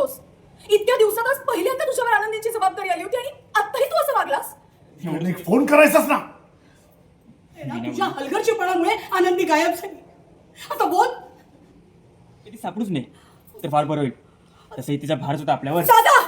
शकतोस इतक्या दिवसातच पहिल्यांदा तुझ्यावर आनंदीची जबाबदारी आली होती आणि आत्ताही तू असं वागलास? एवढं एक फोन करायचाच ना. हे ना, तुझ्या हलगर्जीपणामुळे आनंदी गायब झाली. आता बोल. ती सापडूच नाही तर फार बरं होईल. तसंही तिचा भारच होता आपल्यावर. दादा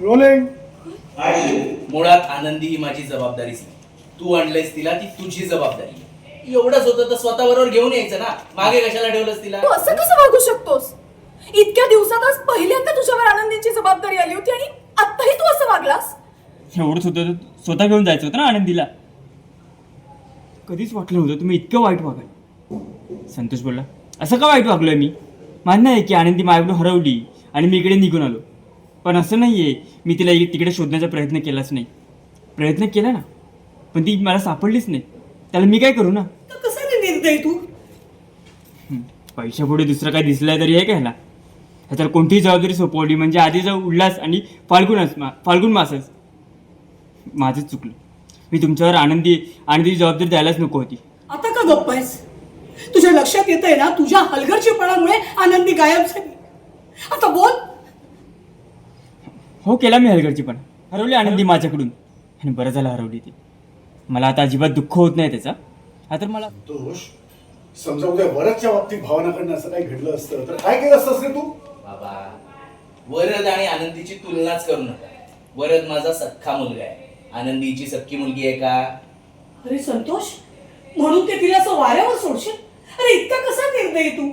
रोलिंग मुळात आनंदी ही माझी जबाबदारीच नाही तू आणलंयस तिला ती तुझी जबाबदारी आहे. एवढंच होतं तर स्वतःबरोबर घेऊन यायचं ना? मागे कशाला ठेवलंस तिला? तू असं कसं वागू शकतोस? इतक्या दिवसातच पहिल्यांदा तुझ्यावर आनंदीची जबाबदारी आली होती आणि आत्ताही तू असं वागलास? एवढंच होतं तर स्वतः घेऊन जायचं होतं ना आनंदीला? कधीच वाटलं नव्हतं. तुम्ही इतकं वाईट वागाल. संतोष बोलला असं का वाईट वागलोय मी? मान्य आहे की आनंदी माझ्याकडून हरवली आणि मी इकडे निघून आलो. पण असं नाही आहे मी तिला तिकडे शोधण्याचा प्रयत्न केलाच नाही. प्रयत्न केला ना? पण ती मला सापडलीच नाही. त्याला मी काय करू ना? कसा निर्दय तू? पैशापुढे दुसरं काय दिसलं तरी आहे का ह्याला? ह्याच्यावर कोणतीही जबाबदारी सोपवली. म्हणजे आधीचा उल्हास आणि फाल्गुनच मा फाल्गुन मासच माझंच चुकलं. मी तुमच्यावर आनंदी आनंदीची जबाबदारी द्यायलाच नको होती. आता का गप्प आहेस? तुझ्या लक्षात येत आहे ना तुझ्या हलगर्जीपणामुळे आनंदी गायब झाली. आता बोल. हो केला मी हलगडची पण हरवली आनंदी माझ्याकडून. आणि बरं झालं हरवली ती. मला आता अजिबात दुःख होत नाही त्याचा. हा तर मला दोष समजा उद्या वरदच्या बाबतीत भावनाकडनं असं काही घडलं असतं तर काय केलं असतंस रे तू? बाबा वरद आणि आनंदीची तुलनाच करू नका. वरद माझा सख्खा मुलगा आहे. आनंदीची सख्खी मुलगी आहे का? अरे संतोष म्हणून ते तिला असं वाऱ्यावर सोडशील? अरे इतका कसा निर्दय तू?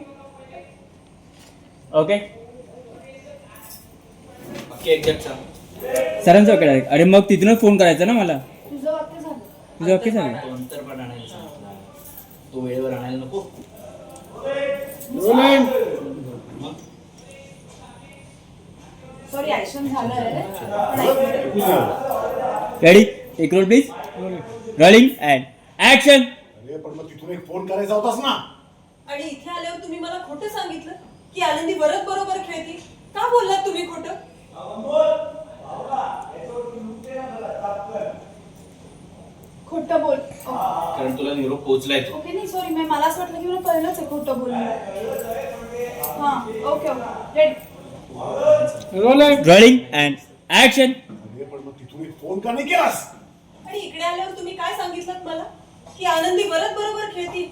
ओके सरांचं ओके direct. अरे मग तिथूनच फोन करायचा ना मला? तुझं वाक्य झालं. तुझं ओके झालं? नंतर पण आणायला सांगितलं तो वेळेवर आणायला नको. रोलिंग सॉरी ऍक्शन झालंय पण ऐक ना. रेडी एक roll please rolling and action अरे पण मग तिथून एक फोन करायचा होतास ना. आणि इथे आल्यावर तुम्ही मला खोटं सांगितलं की आनंदी परत बरोबर खेळती का बोललात तुम्ही खोटं? खोटं बोल. कारण तुला निरोप पोहोचलाय तो. ओके नाही सॉरी मी मला असं वाटलं की मला पहिलंच आहे खोटं बोलणं. हां okay okay. Ready rolling rolling and action एक फोन का नाही केलास? आणि इकडे आल्यावर तुम्ही काय सांगितलं मला? की आनंदी परत बरोबर खेळती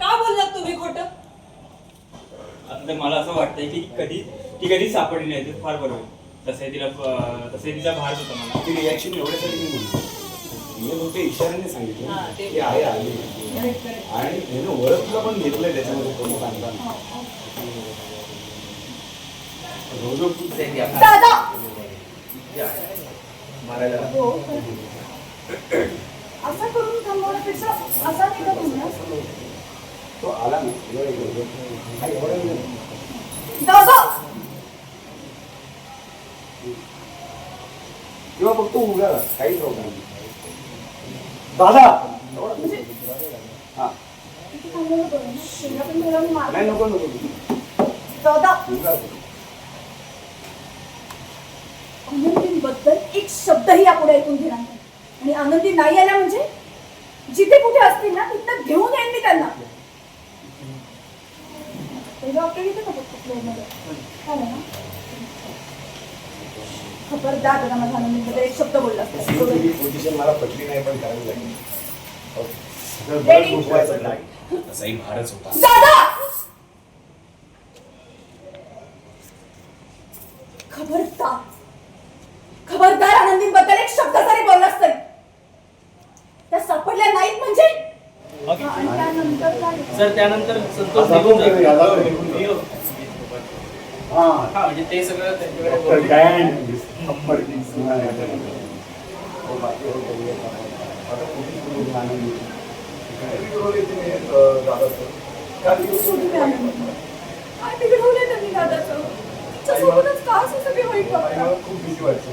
का बोललात तुम्ही खोटं? आता तर मला असं वाटतंय की कधी ती कधी सापडली नाही ते फार बरं होईल तसंही तिला अं, तसंही तिचा भार होता मला. ती रिॲक्शन एवढ्यासाठी मी म्हणतो मी फक्त इशाऱ्याने सांगितलं. हा, ते- की आहे आली आणि त्यानं वरतला पण घेतलंय त्याच्यामध्ये प्रमुख अंगाने रोज ते आपलं- दादा! मारायला. हो. असं करून थांबवण्यापेक्षा असा नाही का तुम्ही. तो आला ना एवढं एवढं. काही एवढं नाही. दादा! किंवा फक्त उभा राहा. काहीच प्रॉब्लेम नाही. दादा! हा. मला मार- नाही नको नको. दादा! आनंदींबद्दल एक शब्दही यापुढे ऐकून घेणार नाही. आणि आनंदी नाही आल्या म्हणजे जिथे कुठे असतील ना तिथं घेऊन येईन मी त्यांना? खबरदार दादा माझ्या आनंदीबद्दल एक शब्द बोलला पोझिशन मला पटली नाही पण करावी लागेल तसाही भारच होता. दादा खबरदार खबरदार आनंदीबद्दल एक शब्द जरी बोललास तरी त्या सापडल्या नाहीत म्हणजे हा, आणि त्यानंतर काय सर त्यानंतर संतोष आता निघून तो जातो. गेला, आता निघून गेला. हा हा म्हणजे ते सगळं त्यांच्याकडे डॉक्टर बघून- गॅन थप्पड हो, बाकी हो, करूया. आता कुठे सुरू होईल आनंदी? इकडे रोल येते, अं, दादाचं. का दिवस सोडून द्या आनंदी. काय बिघडवलंय त्यांनी दादाचं. तिच्यासोबतच का असं सगळे वाईट मला वागतात खूप भीती वाटते.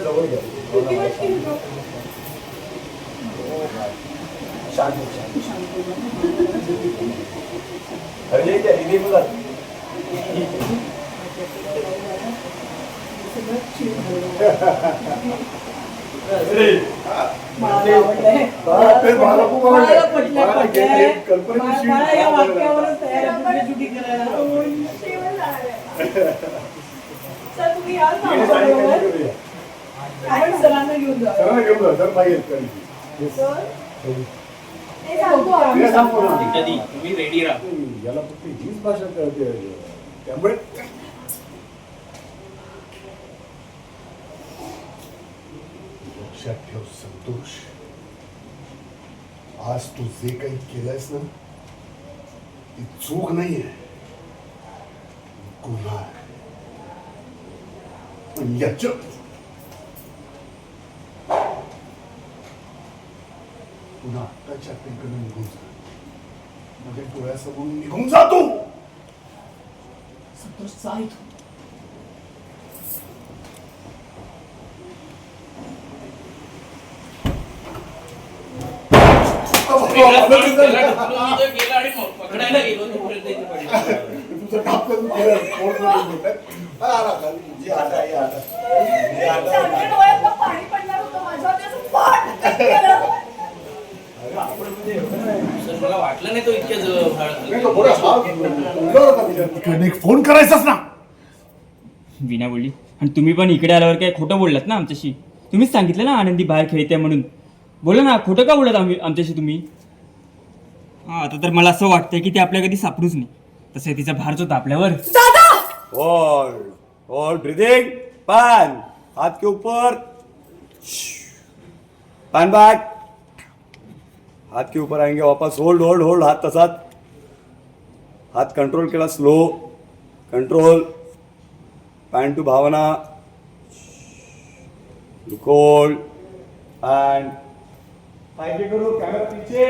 जवळ घ्या. हे- हे कल्पनेची मला- मला या वाक्यावरच तयार आहे पुढे shooting करायला. सर तुम्ही याल साडी आमच्याबरोबर? आपण सरांना घेऊन जाऊ चला ना, घेऊन जा सर पाहिजे सर? कधी तुम्ही रेडी राहा. याला फक्त हीच भाषा कळते. त्यामुळे लक्षात ठेव संतोष. आज तू जे काही केलंयस ना ती चूक नाहीये. गुन्हा आहे. पण याच्या पुन्हा आत्ताच्या आपल्याकडे निघून जा माझ्या डोळ्यासमोर निघून जातो संतोष मग पकडायला. तुझं करून गेलं, पोट गेलं. हा, आला, आला. जी ही. ही पाणी पडणार होतं माझ्यावर त्याचं पाठ केलं. अरे, आपण म्हणजे एवढं नाही. सर मला वाटलं नाही तो इतक्या हात होता फोन करायचाच ना. विना बोलली. आणि तुम्ही पण इकडे आल्यावर काय खोटं बोललात ना आमच्याशी? तुम्हीच सांगितलं ना आनंदी बाहेर खेळते म्हणून. बोला ना खोटं का बोलत आम्ही आमच्याशी तुम्ही? हां आता तर मला असं वाटतंय की ते आपल्या कधी सापडूच नाही. तसं तिचा भारच होता आपल्यावर ब्रीदिंग पान. हाथ के ऊपर. पान बैक हाथ के ऊपर आएंगे वापस होल्ड होल्ड होल्ड हाथ तसात हाथ कंट्रोल केला slow control pan to Bhavna hold and पाहिजे करू कॅमेरा पीछे।